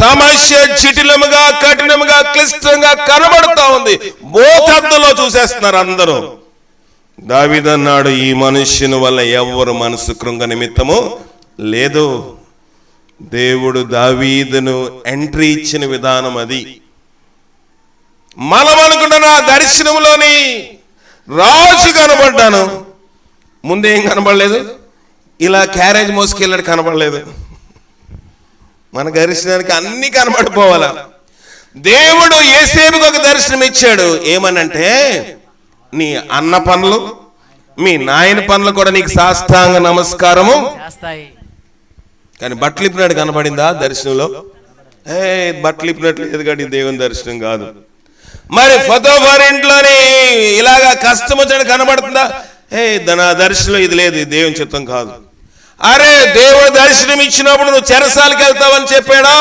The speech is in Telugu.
సమస్య చిటిలముగా కఠినముగా క్లిష్టంగా కనబడుతా ఉంది. మోతద్దులో చూసేస్తున్నారు అందరూ. దావిదన్నాడు ఈ మనుష్యుని వల్ల ఎవరు మనసు కృంగ నిమిత్తము లేదు. దేవుడు దావీదును ఎంట్రీ ఇచ్చిన విధానం అది. మనం అనుకుంటున్న దర్శనంలోని రాజు కనబడ్డాను. ముందేం కనబడలేదు? ఇలా క్యారేజ్ మోసుకెళ్ళాడు కనబడలేదు. మన దర్శనానికి అన్ని కనబడిపోవాల? దేవుడు ఏసేపుకు ఒక దర్శనం ఇచ్చాడు. ఏమనంటే నీ అన్న పనులు మీ నాయన పనులు కూడా నీకు సాష్టాంగ నమస్కారము. కానీ బట్టలు ఇప్పినట్టు కనబడిందా దర్శనంలో? ఏ బట్టలు ఇప్పినట్లు లేదు కానీ దేవుని దర్శనం కాదు. మరి ఫతోఫర్ ఇంట్లోని ఇలాగా కష్టం వచ్చినట్టు కనబడుతుందా? ఏ నా దర్శనం ఇది లేదు దేవుని చిత్తం కాదు. అరే దేవుడు దర్శనం ఇచ్చినప్పుడు నువ్వు చెరసాలకి వెళ్తావని చెప్పాడా?